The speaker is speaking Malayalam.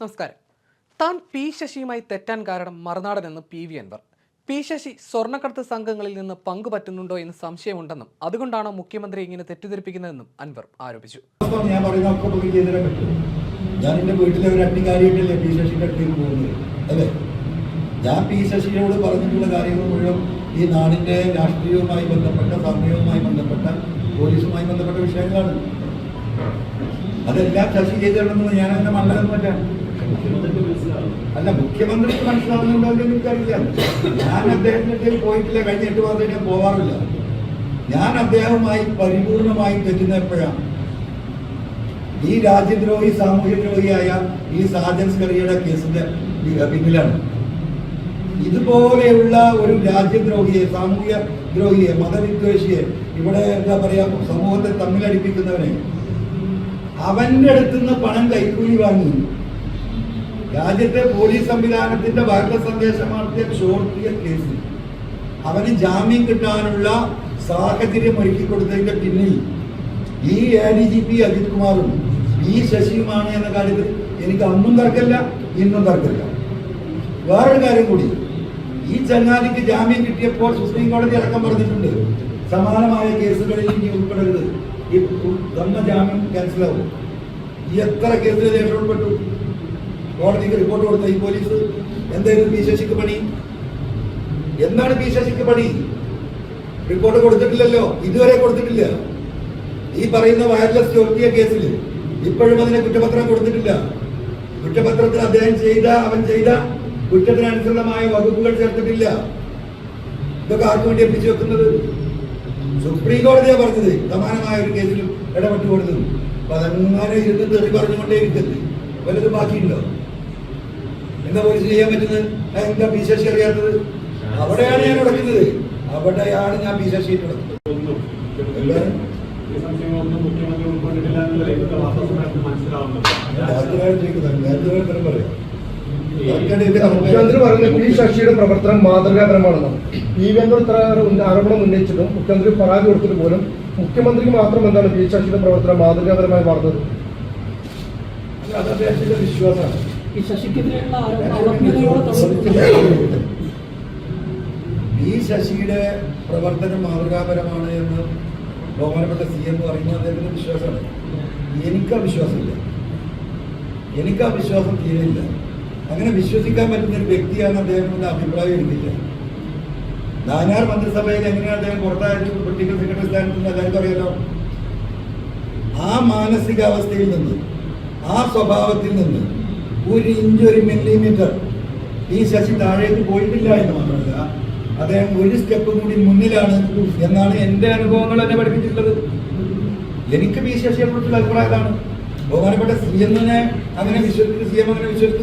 നമസ്കാരം. താൻ പി ശശിയുമായി തെറ്റാൻ കാരണം മറുനാടനെന്ന് P V Anvar. P Sasi സ്വർണക്കടത്ത് സംഘങ്ങളിൽ നിന്ന് പങ്കുപറ്റുന്നുണ്ടോ എന്ന് സംശയമുണ്ടെന്നും അതുകൊണ്ടാണ് മുഖ്യമന്ത്രി ഇങ്ങനെ തെറ്റിദ്ധരിപ്പിക്കുന്നതെന്നും അൻവർ ആരോപിച്ചു. ഞാൻ ഞാൻ വീട്ടിലെ ഒരു അട്ടിക്കാരിയായിട്ടല്ലേ പി ശശിയുടെ അടുത്തേക്ക് പോകുന്നത് അല്ലേ? ഞാൻ പി ശശിയോട് പറഞ്ഞിട്ടുള്ള കാര്യങ്ങൾ മുഴുവൻ ഈ നാടിന്റെ രാഷ്ട്രീയവുമായി ബന്ധപ്പെട്ട സമയവുമായി ബന്ധപ്പെട്ട പോലീസുമായി ബന്ധപ്പെട്ട വിഷയങ്ങളാണ്. അതെല്ലാം ശശി ചെയ്തിടണമെന്ന് ഞാൻ അങ്ങനെ മണ്ഡലം പറ്റാം അല്ല മുഖ്യമന്ത്രിക്ക് മനസ്സിലാവുന്നുണ്ടോ എന്ന് എനിക്കറിയില്ല. ഞാൻ അദ്ദേഹത്തിന്റെ പോയിട്ടില്ല. കഴിഞ്ഞ എട്ട് മാസം ഞാൻ പോവാറില്ല. ഞാൻ അദ്ദേഹവുമായി പരിപൂർണമായി തെറ്റുന്ന എപ്പോഴാണ്? ഈ രാജ്യദ്രോഹി സാമൂഹ്യദ്രോഹിയായ ഈ സാജൻ സ്കറിയുടെ കേസിന്റെ പിന്നിലാണ്. ഇതുപോലെയുള്ള ഒരു രാജ്യദ്രോഹിയെ സാമൂഹ്യ ദ്രോഹിയെ മതവിദ്വേഷിയെ ഇവിടെ എന്താ പറയാ സമൂഹത്തെ തമ്മിലടിപ്പിക്കുന്നവനെ അവന്റെ അടുത്തുനിന്ന് പണം കൈക്കൂലി വാങ്ങി രാജ്യത്തെ പോലീസ് സംവിധാനത്തിന്റെ വാർത്താ സന്ദേശമാർത്തിയ ചോർത്തിയ കേസിൽ അവന് ജാമ്യം കിട്ടാനുള്ള സാഹചര്യം ഒരുക്കി കൊടുത്തതിന്റെ പിന്നിൽ ഈ A D G P Ajith കുമാറും ഈ ശശിയുമാണ് എന്ന കാര്യത്തിൽ എനിക്ക് അന്നും തർക്കമില്ല ഇന്നും തർക്കമില്ല വേറൊരു കാര്യം കൂടി ഈ ചങ്ങാതിക്ക് ജാമ്യം കിട്ടിയപ്പോൾ സുപ്രീം കോടതി അടക്കം പറഞ്ഞിട്ടുണ്ട് സമാനമായ കേസുകളിൽ ഇനി ഉൾപ്പെടരുത് ഈ ജാമ്യം ക്യാൻസലാവും എത്ര കേസിൽ രക്ഷപ്പെട്ടു കോടതിക്ക് റിപ്പോർട്ട് കൊടുത്ത ഈ പോലീസ് എന്തായിരുന്നു പി ശശിക്ക് പണി? എന്താണ് പി ശശിക്ക് പണി? റിപ്പോർട്ട് കൊടുത്തിട്ടില്ലല്ലോ. ഇതുവരെ കൊടുത്തിട്ടില്ല. ഈ പറയുന്ന വയർലെസ് ചോർത്തിയ കേസിൽ ഇപ്പോഴും അതിനെ കുറ്റപത്രം കൊടുത്തിട്ടില്ല. കുറ്റപത്രത്തിൽ അദ്ദേഹം ചെയ്ത അവൻ ചെയ്ത കുറ്റത്തിനനുസൃതമായ വകുപ്പുകൾ ചേർത്തിട്ടില്ല. ഇതൊക്കെ ആർക്കു വേണ്ടി എത്തിച്ചു വെക്കുന്നത്? സുപ്രീം കോടതിയാ പറഞ്ഞത്. സമാനമായ ഒരു കേസിലും ഇടപെട്ടു കൊടുത്തു അപ്പൊ അതങ്ങനെ ഇരുന്ന് തെറി പറഞ്ഞുകൊണ്ടേ ഇരിക്കരുത് വലുത് ബാക്കിയുണ്ടോ? എന്താ പോലീസ് ചെയ്യാൻ പറ്റുന്നത്? എന്താ പി ശശി അറിയാത്തത്? അവിടെയാണ് ഞാൻ ഉടക്കുന്നത്. അവിടെയാണ് ഞാൻ പി ശശി ഉടക്കുന്നത്. മുഖ്യമന്ത്രി പറഞ്ഞു പറയുന്നത് പി ശശിയുടെ പ്രവർത്തനം മാതൃകാപരമാണെന്നാണ് പി വി അൻവർ ഇത്ര ആരോപണം ഉന്നയിച്ചിട്ടും മുഖ്യമന്ത്രി പരാതി കൊടുത്തിട്ട് പോലും മുഖ്യമന്ത്രിക്ക് മാത്രം എന്താണ് പി ശശിയുടെ പ്രവർത്തനം മാതൃകാപരമായി മാറുന്നത്? അത് അദ്ദേഹത്തിന്റെ വിശ്വാസമാണ്. ഈ ശശിക്കെതിരെയുള്ള. ഈ ശശിയുടെ പ്രവർത്തനം മാതൃകാപരമാണ് എന്ന് ബഹുമാനപ്പെട്ട സി എം പറയുന്ന അദ്ദേഹത്തിന് വിശ്വാസമാണ്. എനിക്ക് ആ വിശ്വാസമില്ല. എനിക്ക് ആ വിശ്വാസം തീരെയില്ല. അങ്ങനെ വിശ്വസിക്കാൻ പറ്റുന്ന ഒരു വ്യക്തിയാണ് അദ്ദേഹം എന്ന അഭിപ്രായം എനിക്കില്ല. നാനാർ മന്ത്രിസഭയിൽ എങ്ങനെയാണ് അദ്ദേഹം പുറത്തായത്? പൊളിറ്റിക്കൽ സെക്രട്ടറി സ്ഥാനത്ത് നിന്ന് എല്ലാവർക്കും അറിയാലോ? ആ മാനസികാവസ്ഥയിൽ നിന്ന് ആ സ്വഭാവത്തിൽ നിന്ന് ഒരു ഇഞ്ച് ഒരു മില്ലിമീറ്റർ. ഈ ശശി താഴേക്ക് പോയിട്ടില്ല എന്ന് മാത്രമല്ല അദ്ദേഹം ഒരു സ്റ്റെപ്പ് കൂടി മുന്നിലാണ് എന്നാണ് എന്റെ അനുഭവങ്ങൾ എന്നെ പഠിപ്പിച്ചിട്ടുള്ളത്. എനിക്ക് പി ശശിയെ കുറിച്ചുള്ള അഭിപ്രായമാണ് ബഹുമാനപ്പെട്ട സി എമ്മിനെ അങ്ങനെ വിശ്വസിച്ച് സി എം അങ്ങനെ വിശ്വസിച്ച്